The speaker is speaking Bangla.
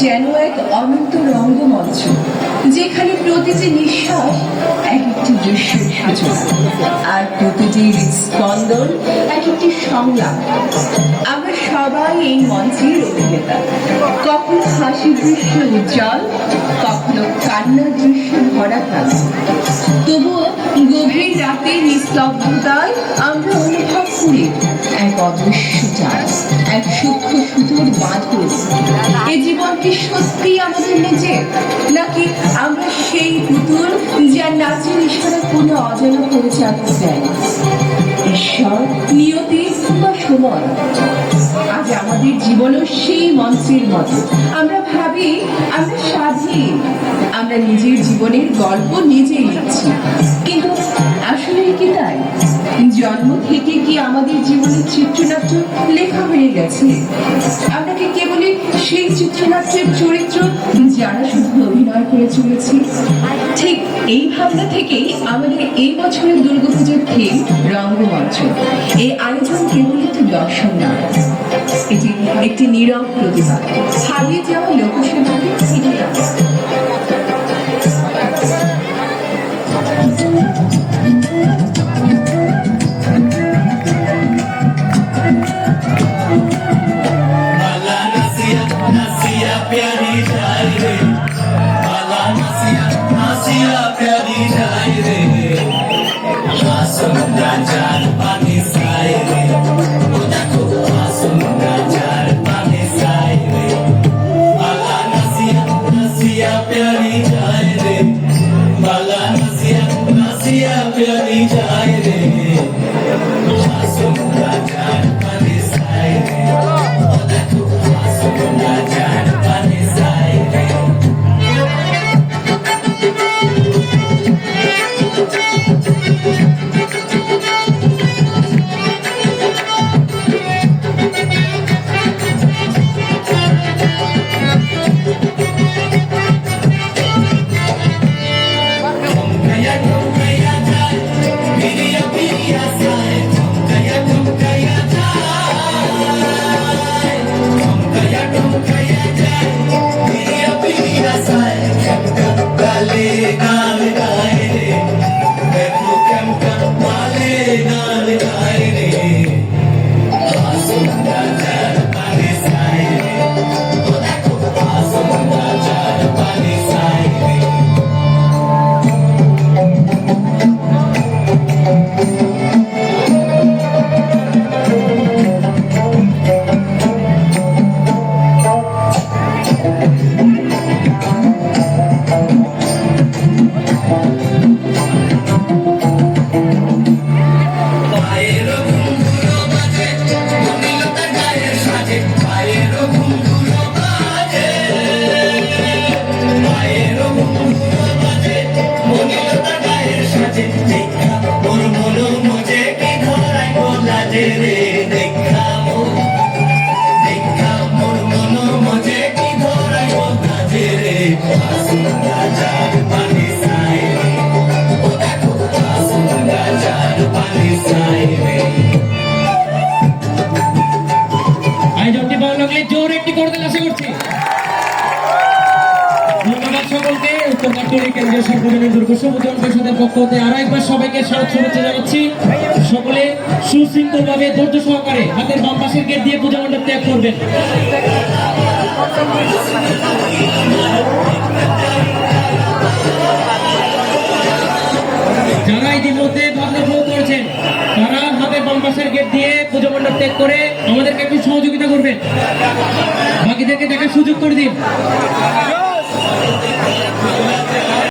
যেন এক অনন্ত রঙ্গমঞ্চ, যেখানে প্রতিটি নিঃশ্বাস এক একটি দৃশ্যের সাজ। আর প্রতিটি স্পন্দন এক একটি সংলাপ। সবাই এই মঞ্চের অভিনেতা কখনো হাসির দৃশ্য উজ্জ্বল, কখনো কান্নার দৃশ্য ভরা ক্লান্ত তবুও গভীর রাতে নিস্তব্ধতায় আমরা অনুভব করি এক অদৃশ্য চাল এক সূক্ষ্ম সুতোর বাঁধন এ জীবন কি সত্যি আমাদের নিজে নাকি আমরা সেই পুতুল যার নাচের ইশারা কোনো অজানা পরিচালক দেয় ঈশ্বর, নিয়তি বা সময়? আজ আমাদের জীবনও সেই মঞ্চের মতো। আমরা ভাবি, আমরা স্বাধীন আমরা নিজের জীবনের গল্প নিজেই লিখছি। কিন্তু আসলে কি তাই? জন্ম থেকে কি আমাদের জীবনের চিত্রনাট্য লেখা হয়ে গেছে? আমরা কি কেবলই সেই চিত্রনাট্যের চরিত্র যারা শুধু অভিনয় করে চলেছি? এই ভাবনা থেকেই আমাদের এই বছরের দুর্গাপুজোর থিম রঙ্গমঞ্চ। এই আয়োজন কেবল একটি দর্শন নয় এটি একটি নীরব প্রতিভা। হারিয়ে যাওয়া লোকসেবাকে life. জোর একটি করে আশা করছি। ধন্যবাদ সকলকে। উত্তর পক্ষ হতে আরও একবার সবাইকে স্বাগত শুভেচ্ছা জানাচ্ছি। সকলে সুশৃঙ্খল ভাবে ধৈর্য সহকারে হাতের বাম দিয়ে পূজা মণ্ডপ ত্যাগ করবেন। পুজো মণ্ডপ ত্যাগ করে আমাদেরকে একটু সহযোগিতা করবেন। বাকিদেরকে দেখার সুযোগ করে দিন।